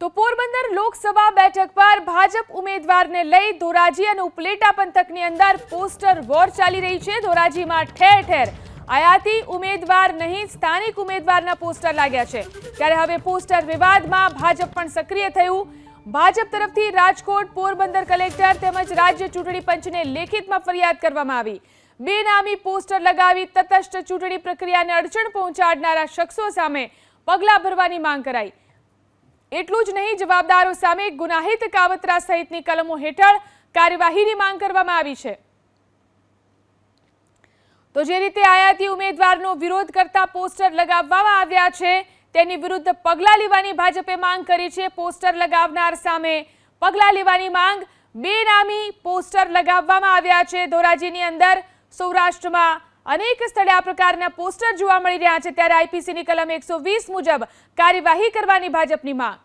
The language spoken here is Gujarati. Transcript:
તો પોરબંદર લોકસભા બેઠક પર ભાજપ ઉમેદવારને લઈ ધોરાજી અને ઉપલેટા પંથકની અંદર પોસ્ટર વોર ચાલી રહી છે. ધોરાજીમાં ઠેર ઠેર આયાતી ઉમેદવાર નહીં, સ્થાનિક ઉમેદવારના પોસ્ટર લાગ્યા છે. ત્યારે હવે પોસ્ટર વિવાદમાં ભાજપ પણ સક્રિય થયું. ભાજપ તરફથી રાજકોટ પોરબંદર કલેક્ટર તેમજ રાજ્ય ચૂંટણી પંચને લેખિતમાં ફરિયાદ કરવામાં આવી. બેનામી પોસ્ટર લગાવી તટસ્થ ચૂંટણી પ્રક્રિયાને અડચણ પહોંચાડનારા શખ્સો સામે પગલાં ભરવાની માંગ કરાઈ. એટલું જ નહીં, જવાબદારો સામે ગુનાહિત કાવતરા સહિતની કલમો હેઠળ કાર્યવાહીની માંગ કરવામાં આવી છે. તો જે રીતે આયાતી ઉમેદવારનો વિરોધ કરતા પોસ્ટર લગાવવામાં આવ્યા છે, તેની વિરુદ્ધ પગલાં લેવાની ભાજપે માંગ કરી છે. પોસ્ટર લગાવનાર સામે પગલાં લેવાની માંગ બેનામી પોસ્ટર લગાવવામાં આવ્યા છે. ધોરાજીની અંદર સૌરાષ્ટ્રમાં અનેક સ્થળે આ પ્રકારના પોસ્ટર જોવા મળી રહ્યા છે. ત્યારે આઈપીસીની કલમ એકસો મુજબ કાર્યવાહી કરવાની ભાજપની માંગ.